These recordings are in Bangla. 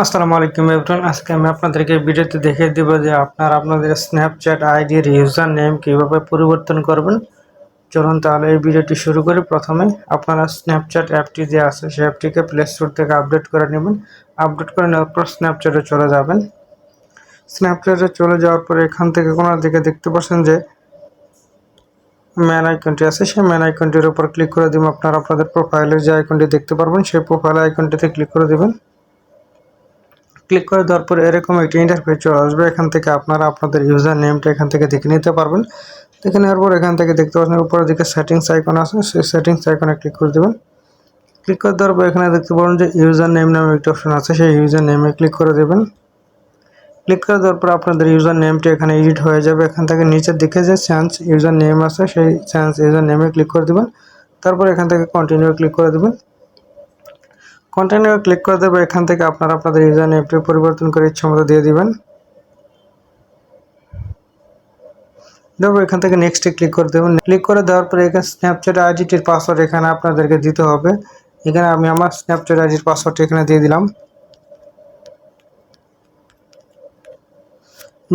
আসসালামু আলাইকুম এভরিওয়ান আজকে আমি আপনাদেরকে ভিডিওতে দেখিয়ে দেব যে আপনারা আপনাদের স্ন্যাপচ্যাট আইডির ইউজার নেম কীভাবে পরিবর্তন করবেন। চলুন তাহলে এই ভিডিওটি শুরু করি। প্রথমে আপনারা স্ন্যাপচ্যাট অ্যাপটি যে আছে সেই অ্যাপটিকে প্লে স্টোর থেকে আপডেট করে নেবেন। আপডেট করে নেওয়ার পর স্ন্যাপচ্যাটে চলে যাবেন। স্ন্যাপচ্যাটে চলে যাওয়ার পর এখান থেকে কোনো দিকে দেখতে পাচ্ছেন যে ম্যান আইকনটি আছে। সেই ম্যান আইকনটির উপর ক্লিক করে দিব আপনারা আপনাদের প্রোফাইলের যে আইকনটি দেখতে পারবেন, সেই প্রোফাইল আইকনটিতে ক্লিক করে দেবেন। ক্লিক করে দেওয়ার পর এরকম একটি ইন্টারফেস চলে আসবে। এখান থেকে আপনারা আপনাদের ইউজার নেমটা এখান থেকে দেখে নিতে পারবেন। দেখে নেওয়ার পর এখান থেকে দেখতে পাচ্ছেন উপরের দিকে সেটিংস আইকন আছে। সেই সেটিংস আইকনে ক্লিক করে দেবেন। ক্লিক করে দেওয়ার পর এখানে দেখতে পাবেন যে ইউজার নেম নামে একটি অপশন আছে। সেই ইউজার নেমে ক্লিক করে দেবেন। ক্লিক করে দেওয়ার পর আপনাদের ইউজার নেমটি এখানে এডিট হয়ে যাবে। এখান থেকে নিচের দিকে যে চেঞ্জ ইউজার নেম আছে, সেই চেঞ্জ ইউজার নেমে ক্লিক করে দেবেন। তারপর এখান থেকে কন্টিনিউ ক্লিক করে দেবেন। কন্টিনিউ ক্লিক করে দেবে, এখান থেকে আপনারা আপনাদের ইউজার নেমটি পরিবর্তন করে ইচ্ছা মতো দিয়ে দিবেন। দেবো, এখান থেকে নেক্সটে ক্লিক করে দেবেন ক্লিক করে দেওয়ার পরে এখানে স্ন্যাপচ্যাট আইডিটির পাসওয়ার্ড এখানে আপনাদেরকে দিতে হবে। এখানে আমি আমার স্ন্যাপচ্যাট আইডির পাসওয়ার্ডটা এখানে দিয়ে দিলাম।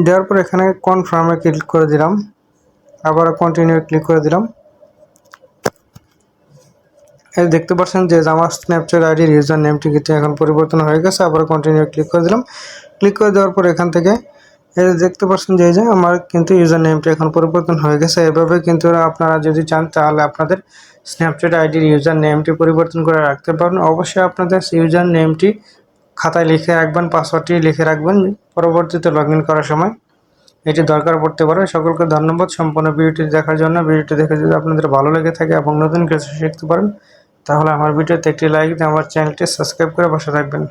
দেওয়ার পর এখানে কনফার্মে ক্লিক করে দিলাম। আবার কন্টিনিউ ক্লিক করে দিলাম। এই দেখতে পাচ্ছেন যে আমার স্ন্যাপচ্যাট আইডির ইউজার নেমটি কিন্তু এখন পরিবর্তন হয়ে গেছে। আবার কন্টিনিউ ক্লিক করে দিলাম। ক্লিক করে দেওয়ার পর এখান থেকে এই দেখতে পাচ্ছেন যে যে আমার কিন্তু ইউজার নেমটি এখন পরিবর্তন হয়ে গেছে। এভাবে কিন্তু আপনারা যদি চান তাহলে আপনাদের স্ন্যাপচ্যাট আইডির ইউজার নেমটি পরিবর্তন করে রাখতে পারবেন। অবশ্যই আপনাদের ইউজার নেমটি খাতায় লিখে রাখবেন পাসওয়ার্ডটি লিখে রাখবেন পরবর্তীতে লগ করার সময়। এটি দরকার পড়তে পারে। সকলকে ধন্যবাদ। সম্পূর্ণ ভিডিওটি দেখার জন্য। ভিডিওটি দেখে যদি আপনাদের ভালো লেগে থাকে এবং নতুন কিছু শিখতে পারেন তাহলে আমার ভিডিওতে একটি লাইক দিয়ে আমার চ্যানেলটি সাবস্ক্রাইব করে বসে থাকবেন।